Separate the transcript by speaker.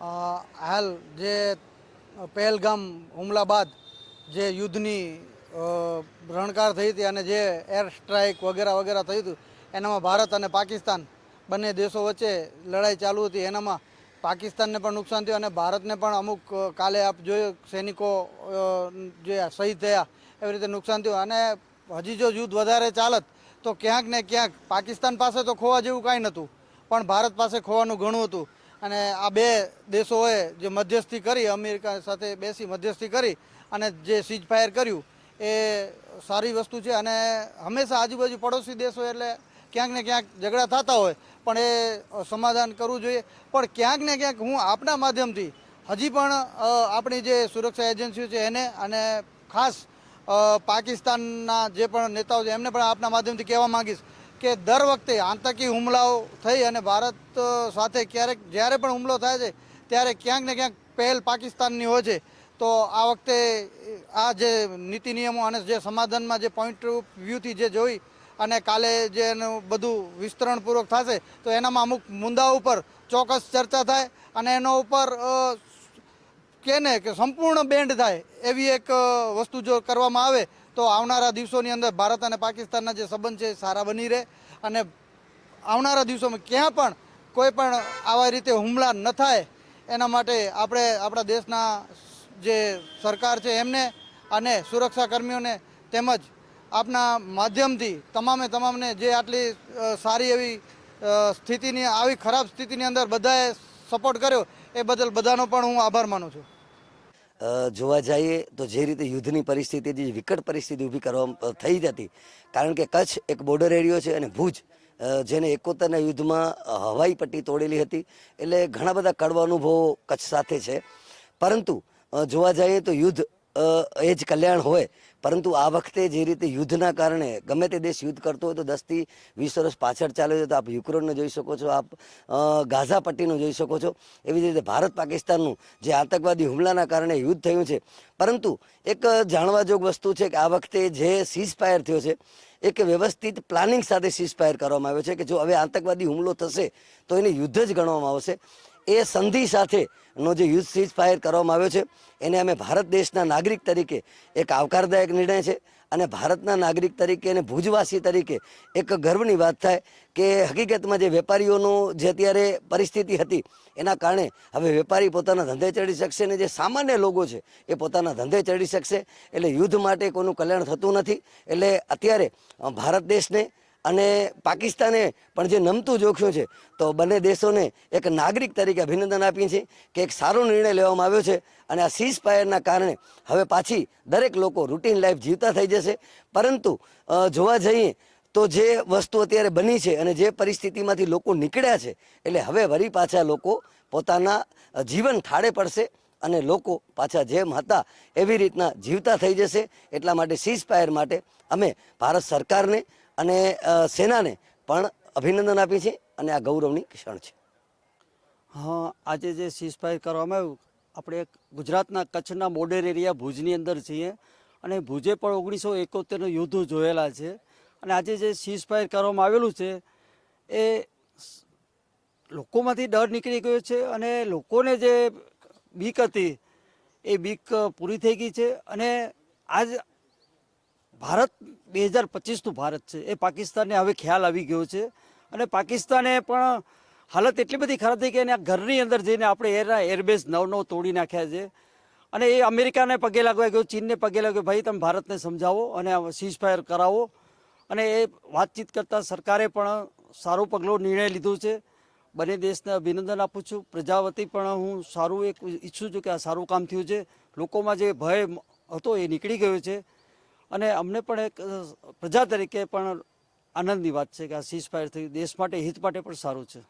Speaker 1: હાલ જે પહેલગામ હુમલા બાદ જે યુદ્ધની રણકાર થઈ હતી અને જે એર સ્ટ્રાઇક વગેરે વગેરે થયું હતું, એનામાં ભારત અને પાકિસ્તાન બંને દેશો વચ્ચે લડાઈ ચાલુ હતી. એનામાં પાકિસ્તાનને પણ નુકસાન થયું અને ભારતને પણ અમુક કાલે આપ જોયું સૈનિકો જે શહીદ થયા, એવી રીતે નુકસાન થયું. અને હજી જો યુદ્ધ વધારે ચાલત, તો ક્યાંક ને ક્યાંક પાકિસ્તાન પાસે તો ખોવા જેવું કાંઈ નહોતું, પણ ભારત પાસે ખોવાનું ઘણું હતું. અને આ બે દેશોએ જે મધ્યસ્થી કરી, અમેરિકા સાથે બેસી મધ્યસ્થી કરી અને જે સીજ ફાયર કર્યું, એ સારી વસ્તુ છે. અને હંમેશા આજુબાજુ પડોશી દેશો એટલે ક્યાંક ને ક્યાંક ઝઘડા થતા હોય, પણ એ સમાધાન કરવું જોઈએ. પણ ક્યાંક ને ક્યાંક હું આપના માધ્યમથી હજી પણ આપણી જે સુરક્ષા એજન્સીઓ છે એને અને ખાસ પાકિસ્તાનના જે પણ નેતાઓ છે એમને પણ આપના માધ્યમથી કહેવા માંગીશ કે દર વખતે આતંકી હુમલાઓ થઈ અને ભારત સાથે ક્યારેક જ્યારે પણ હુમલો થાય છે, ત્યારે ક્યાંક ને ક્યાંક પહેલ પાકિસ્તાનની હોય છે. તો આ વખતે આ જે નીતિ નિયમો અને જે સમાધાનમાં જે પોઈન્ટ વ્યૂથી જે જોઈ અને કાલે જે એનું બધું વિસ્તરણપૂર્વક થશે, તો એનામાં અમુક મુદ્દાઓ ઉપર ચોક્કસ ચર્ચા થાય અને એનો ઉપર કે ને કે સંપૂર્ણ બેન્ડ થાય એવી એક વસ્તુ જો કરવામાં આવે તો આવનારા દિવસોની અંદર ભારત અને પાકિસ્તાનના જે સંબંધ છે સારા બની રહે અને આવનારા દિવસોમાં ક્યાં પણ કોઈ પણ આવા રીતે હુમલા ન થાય એના માટે આપણે આપણા દેશના જે સરકાર છે એમને અને સુરક્ષા કર્મીઓને તેમજ આપના માધ્યમથી તમામે તમામને જે આટલી સારી એવી સ્થિતિની, આવી ખરાબ સ્થિતિની અંદર બધાએ સપોર્ટ કર્યો એ બદલ બધાનો પણ હું આભાર માનું છું.
Speaker 2: જોવા જઈએ તો જે રીતે યુદ્ધની પરિસ્થિતિ જે વિકટ પરિસ્થિતિ ઊભી કરવા થઈ હતી. કારણ કે કચ્છ એક બોર્ડર એરિયો છે અને ભુજ જેને એકોતરના યુદ્ધમાં હવાઈ પટ્ટી તોડેલી હતી. એટલે ઘણા બધા કડવા અનુભવો કચ્છ સાથે છે. પરંતુ જોવા જઈએ તો યુદ્ધ એ જ કલ્યાણ હોય. પરંતુ આ વખતે જે રીતે યુદ્ધના કારણે ગમે તે દેશ યુદ્ધ કરતો હોય તો દસથી વીસ વર્ષ પાછળ ચાલે છે. તો આપ યુક્રેનનો જોઈ શકો છો, આપ ગાઝા પટ્ટીનું જોઈ શકો છો. એવી જ રીતે ભારત પાકિસ્તાનનું જે આતંકવાદી હુમલાના કારણે યુદ્ધ થયું છે. પરંતુ એક જાણવા જોગ વસ્તુ છે કે આ વખતે જે સીઝ ફાયર થયો છે, એક વ્યવસ્થિત પ્લાનિંગ સાથે સીઝ ફાયર કરવામાં આવ્યો છે કે જો હવે આતંકવાદી હુમલો થશે, તો એને યુદ્ધ જ ગણવામાં આવશે. એ સંધિ સાથેનો જે યુદ્ધ સીઝ ફાયર કરવામાં આવ્યો છે, એને અમે ભારત દેશના નાગરિક તરીકે એક આવકારદાયક નિર્ણય છે અને ભારતના નાગરિક તરીકે અને ભુજવાસી તરીકે એક ગર્વની વાત થાય કે હકીકતમાં જે વેપારીઓનું જે અત્યારે પરિસ્થિતિ હતી, એના કારણે હવે વેપારી પોતાના ધંધે ચડી શકશે અને જે સામાન્ય લોકો છે, એ પોતાના ધંધે ચડી શકશે. એટલે યુદ્ધ માટે કોઈનું કલ્યાણ થતું નથી. એટલે અત્યારે ભારત દેશને અને પાકિસ્તાને પણ જે નમતું જોખ્યું છે, તો બંને દેશોને એક નાગરિક તરીકે અભિનંદન આપીએ છીએ કે એક સારો નિર્ણય લેવામાં આવ્યો છે અને આ સીઝ ફાયરના કારણે હવે પાછી દરેક લોકો રૂટીન લાઈફ જીવતા થઈ જશે. પરંતુ જોવા જઈએ તો જે વસ્તુ અત્યારે બની છે અને જે પરિસ્થિતિમાંથી લોકો નીકળ્યા છે, એટલે હવે વળી પાછા લોકો પોતાના જીવન થાળે પડશે અને લોકો પાછા જેમ હતા એવી રીતના જીવતા થઈ જશે. એટલા માટે સીઝ ફાયર માટે અમે ભારત સરકારને અને સેનાને પણ અભિનંદન આપીએ છીએ અને આ ગૌરવની ક્ષણ છે.
Speaker 3: હા, આજે જે સીઝફાયર કરવામાં આવ્યું, આપણે ગુજરાતના કચ્છના બોર્ડર એરિયા ભુજની અંદર છીએ અને ભુજે પણ ઓગણીસો એકોતેરનું યુદ્ધ જોયેલા છે. અને આજે જે સીઝફાયર કરવામાં આવેલું છે, એ લોકોમાંથી ડર નીકળી ગયો છે અને લોકોને જે બીક હતી, એ બીક પૂરી થઈ ગઈ છે. અને આજ ભારત બે હજાર પચીસનું ભારત છે. એ પાકિસ્તાનને હવે ખ્યાલ આવી ગયો છે. અને પાકિસ્તાને પણ હાલત એટલી બધી ખરાબ થઈ કે એના ઘરની અંદર જઈને આપણે એરના એરબેઝ નવ નવ તોડી નાખ્યા છે. અને એ અમેરિકાને પગે લાગવા ગયો, ચીનને પગે લાગ્યો ભાઈ, તમે ભારતને સમજાવો અને સીઝ ફાયર કરાવો. અને એ વાતચીત કરતાં સરકારે પણ સારું પગલું નિર્ણય લીધો છે. બંને દેશને અભિનંદન આપું છું. પ્રજાવતી પણ હું સારું એક ઈચ્છું છું કે આ સારું કામ થયું છે. લોકોમાં જે ભય હતો એ નીકળી ગયો છે. અને અમને પણ એક પ્રજા તરીકે પણ આનંદની વાત છે કે આ સીઝ ફાયર થયું દેશ માટે હિત માટે પણ સારું છે.